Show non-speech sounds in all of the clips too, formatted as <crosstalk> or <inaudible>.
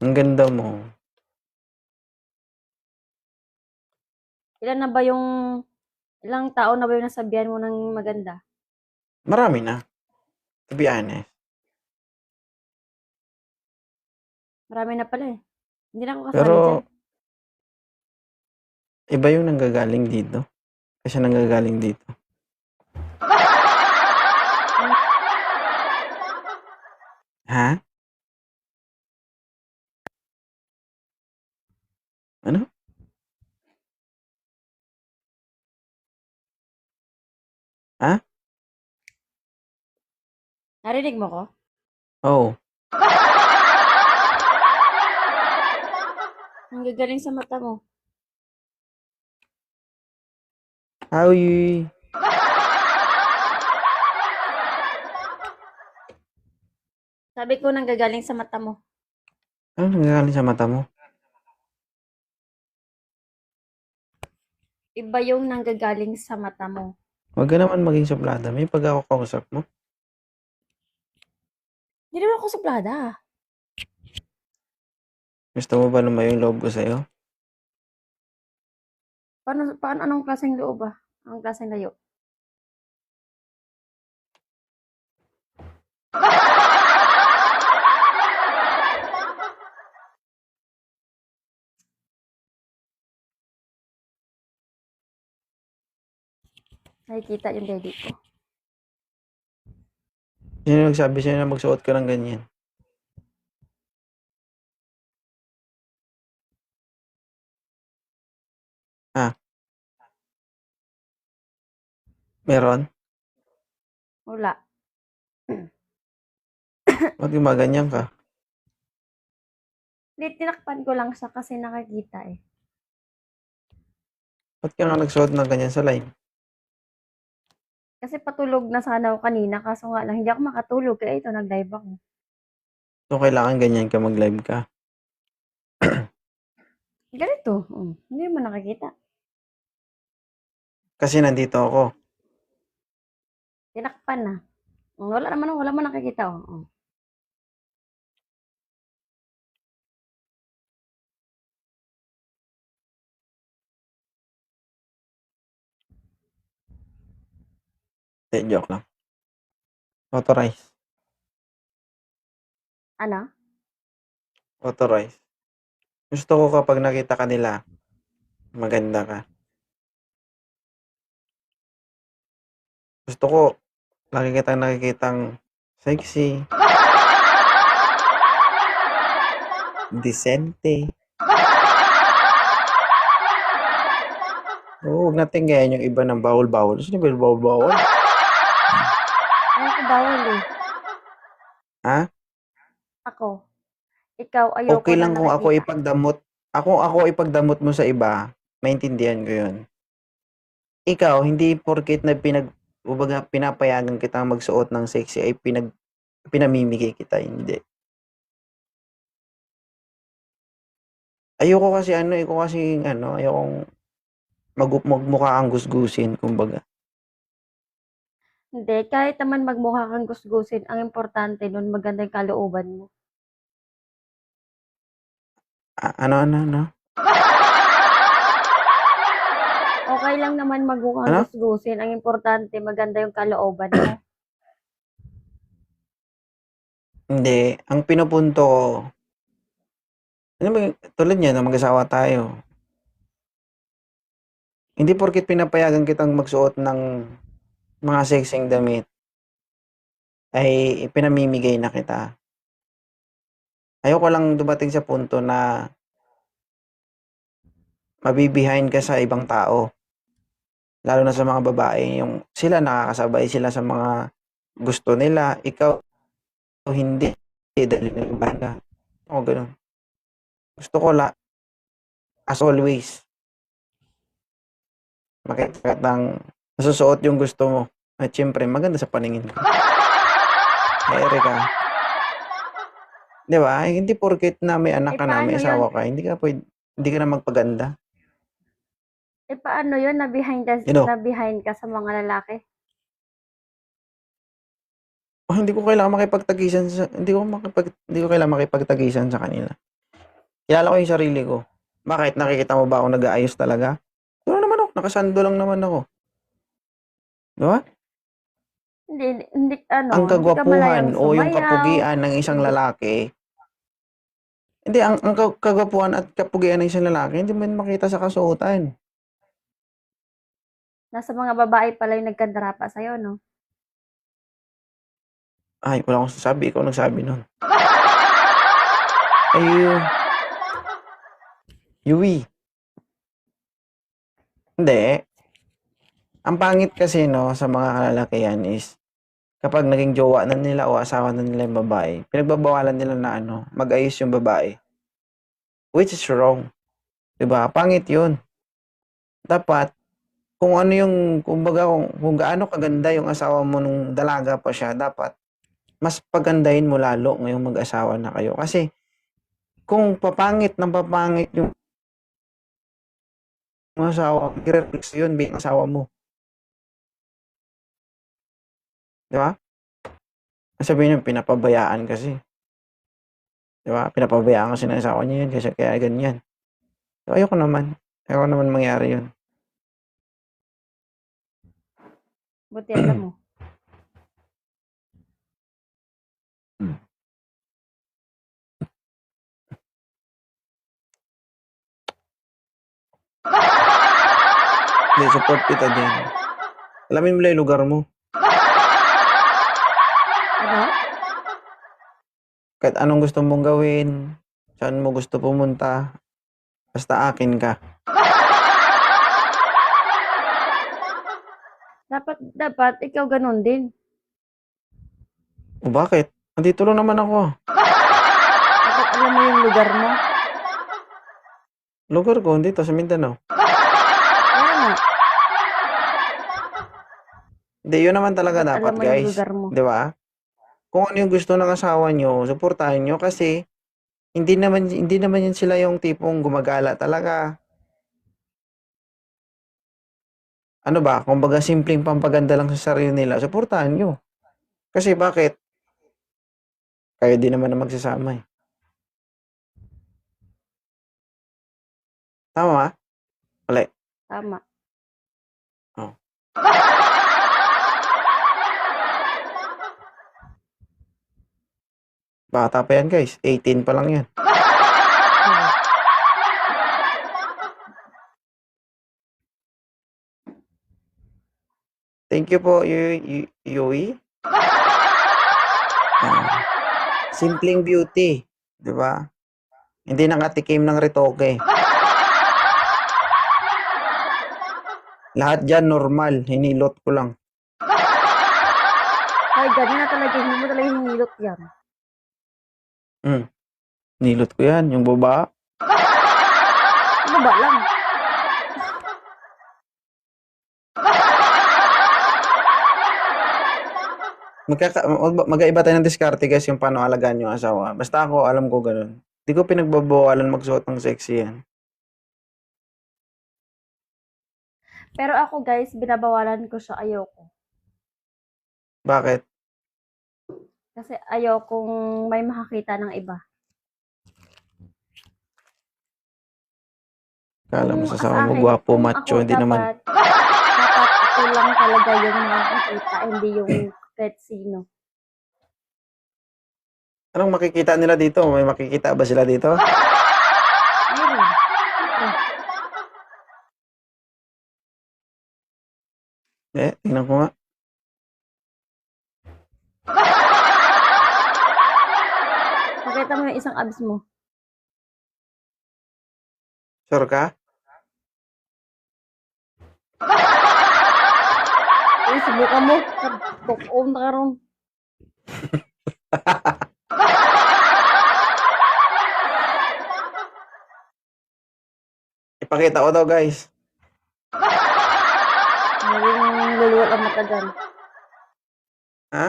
Ang ganda mo. Ilan na ba yung, ilang tao na ba yung nasabihan mo ng maganda? Marami na. To be honest. Marami na pala eh. Hindi na ako kasali Pero, dyan. iba yung nanggagaling dito. Kasi nanggagaling dito. <laughs> Ha? Ano? Narinig mo ko? Oh, Ang gagaling sa mata mo. Howie. Sabi ko nang gagaling sa mata mo. Ano nanggagaling sa mata mo? Iba yung nanggagaling sa mata mo. Huwag ka naman maging suplada. May pag ako kausap mo. Hindi naman ako suplada. Gusto mo ba lumayo yung loob ko sa'yo? Paano, paano anong klaseng loob ba? Anong klaseng layo? <laughs> Nakikita yung daddy ko. Sino nagsabi sa'yo na magsuot ka ng ganyan? Ah. Meron? Wala. Ba't gumaganyan ka? Hindi, tinakpan ko lang siya kasi nakakita eh. Ba't ka nga nagsuot ng ganyan sa live? Kasi patulog na sana ako kanina, kaso nga lang, hindi ako makatulog. Kaya ito, nag-live ako. So, kailangan ganyan ka mag-live ka. <clears throat> Ganito. Mm. Hindi mo nakikita. Kasi nandito ako. Tinakpan na. Mm, Wala naman, wala mo nakikita. Oh. Mm. Hindi, joke lang. Authorize. Ano? Authorize. Gusto ko kapag nakita ka nila, maganda ka. Gusto ko, lagi kitang nakikitang sexy, <laughs> decente. Oo, huwag natin gayahin yung iba ng bawal-bawal. Sino ba yung bawal-bawal? Bawal eh. Ha? Ako. Ikaw, ayoko Okay na lang kung ako nakikita. ipagdamot. Ako ako ipagdamot mo sa iba, maintindihan ko 'yun. Ikaw, hindi porket na pinag kumbaga pinapayagan kitang magsuot ng sexy ay pinag pinamimigay kita, hindi. Ayoko kasi ano, ayoko kasi ano, ayokong mag magmukha kang gusgusin kumbaga. Hindi, kahit naman magmukha kang gusgusin, ang importante nun, maganda yung kalooban mo. A- ano ano ano? Okay lang naman magmukha kang Ano? gusgusin, ang importante, maganda yung kalooban mo. <clears throat> Hindi, ang pinupunto ko ano ba, yun, tulad niyan na mag-asawa tayo. Hindi porket pinapayagan kitang magsuot ng mga sexing damit ay pinamimigay na kita. Ayoko lang dumating sa punto na mabibehind ka sa ibang tao. Lalo na sa mga babae, yung sila nakakasabay sila sa mga gusto nila, ikaw hindi, dahil nag ka. O ganun. Gusto ko la, as always, makita ng nasusuot yung gusto mo. At syempre, maganda sa paningin ko. <laughs> Ay, Erika. Di ba? Eh, Hindi porket na may anak Eh, ka na, may asawa ka, hindi ka pwede, hindi ka na magpaganda. Eh, paano yun? Na behind, the, You know. na behind ka sa mga lalaki? Oh, hindi ko kailangan makipagtagisan sa, hindi ko makipag, hindi ko kailangan makipagtagisan sa kanila. kilala ko yung sarili ko. Bakit? Nakikita mo ba ako nag-aayos talaga? Wala naman ako. Nakasando lang naman ako. Di ba? Hindi, hindi, ano, ang hindi ka kagwapuhan malayang o yung kapugian ng isang lalaki, hindi, ang, ang ka- kagwapuhan at kapugian ng isang lalaki, hindi mo makita sa kasuotan. Nasa mga babae pala yung nagkandarapa sa'yo, no? Ay, wala akong sasabi. Ikaw nagsabi nun. Ay. Yui. Hindi. Ang pangit kasi, no, sa mga kalalakihan is, kapag naging jowa na nila o asawa na nila yung babae, pinagbabawalan nila na ano, mag-ayos yung babae. Which is wrong. 'Di ba? Pangit yun. Dapat, kung ano yung, kumbaga, kung, kung gaano kaganda yung asawa mo nung dalaga pa siya, dapat, mas pagandahin mo lalo ngayong mag-asawa na kayo. Kasi, kung papangit ng papangit yung asawa, i-reflex yun bilang asawa mo. Di ba? Sabihin nyo, pinapabayaan kasi. Di ba? Pinapabayaan kasi ng asawa niya yun kasi kaya ganyan. So, ayoko naman. Ayoko naman mangyari yun. Buti alam mo. Hindi, support kita dyan. Alamin mo lang yung lugar mo. Ano? Kahit anong gusto mong gawin, saan mo gusto pumunta, basta akin ka. Dapat, dapat, ikaw ganun din. O bakit? Nandito lang naman ako. Dapat alam mo yung lugar mo. Lugar ko, dito sa Mindanao. Kaya nga, Hindi, yun naman talaga dapat, alam mo yung guys. lugar mo. Di ba? Kung ano yung gusto ng asawa nyo, suportahan nyo kasi hindi naman hindi naman yun sila yung tipong gumagala talaga. Ano ba? Kumbaga simpleng pampaganda lang sa sarili nila, suportahan nyo. Kasi bakit? Kayo din naman na magsasama eh. Tama? Mali. Tama. Oh. <laughs> Bata pa yan guys. 18 pa lang yan. Thank you po, Yu- Yu- Yui. Ah, simpleng beauty. Di ba? Hindi nakatikim ng retoke. Lahat dyan normal. Hinilot ko lang. Ay, ganyan na talaga. Hindi mo talaga hinilot yan. Hmm. Nilot ko yan. Yung baba. Ano ba lang? Magkaka, mag- mag-aiba tayo ng diskarte guys yung paano alagaan yung asawa. Basta ako, alam ko ganun. Hindi ko pinagbabawalan magsuot ng sexy yan. Pero ako guys, binabawalan ko siya. Ayoko. Bakit? Kasi ayokong may makakita ng iba. Kala mo sa asawa mo, akin, gwapo, kung macho, ako hindi naman. dapat, dapat ako lang talaga yung makikita, hindi yung kahit sino. Anong makikita nila dito? May makikita ba sila dito? Ayun. Eh, Eh, tingnan ko nga. Pakita mo yung isang abs mo. Sure ka? Eh, subukan mo. Talk-on na karon. Ipakita ko daw guys. Maraming luluwal ang mata dyan. Ha?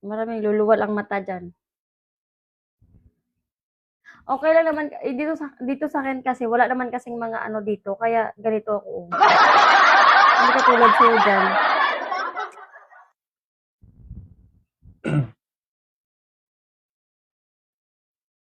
Maraming luluwal ang mata dyan. Okay lang naman. Eh, dito sa, dito sa akin kasi, wala naman kasing mga ano dito. Kaya ganito ako. Hindi katulad sa'yo dyan. <clears throat>